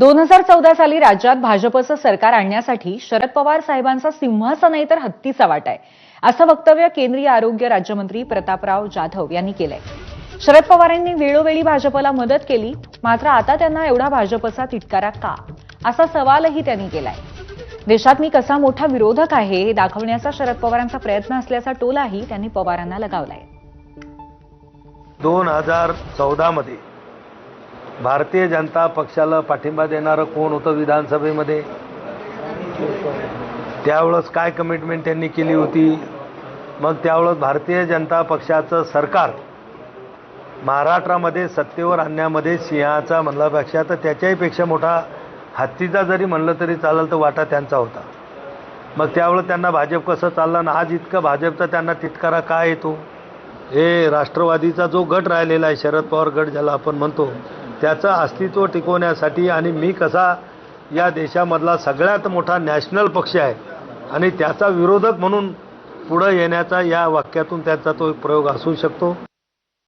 दोन हजार चौदा साली राज्यात भाजपचं सरकार आणण्यासाठी शरद पवार साहेबांचा सिंहाचा नाही तर हत्तीचा वाटा आहे. असं वक्तव्य केंद्रीय आरोग्य राज्यमंत्री प्रतापराव जाधव यांनी केलंय. शरद पवारांनी वेळोवेळी भाजपला मदत केली मात्र आता त्यांना एवढा भाजपचा तिटकारा का? असा सवालही त्यांनी केलाय. देशात मी कसा मोठा विरोधक आहे हे दाखवण्याचा शरद पवारांचा प्रयत्न असल्याचा टोलाही त्यांनी पवारांना लगावलाय. दोन हजार चौदा मध्ये भारतीय जनता पक्षाला पाठिंबा देणारं कोण होतं विधानसभेमध्ये? त्यावेळेस काय कमिटमेंट त्यांनी केली होती? मग त्यावेळेस भारतीय जनता पक्षाचं सरकार महाराष्ट्रामध्ये सत्तेवर आणण्यामध्ये सिंहाचा म्हणल्यापेक्षा तर त्याच्याहीपेक्षा मोठा हत्तीचा जरी म्हणलं तरी चालेल तर वाटा त्यांचा होता. मग त्यावेळेस त्यांना भाजप कसं चाललं? ना आज इतकं भाजपचा त्यांना तितकारा काय येतो? हे राष्ट्रवादीचा जो गट राहिलेला आहे शरद पवार गट ज्याला आपण म्हणतो त्याचं अस्तित्व टिकवण्यासाठी आणि मी कसा या देशामधला सगळ्यात मोठा नॅशनल पक्ष आहे आणि त्याचा विरोधक म्हणून पुढं येण्याचा या वाक्यातून त्याचा तो प्रयोग असू शकतो.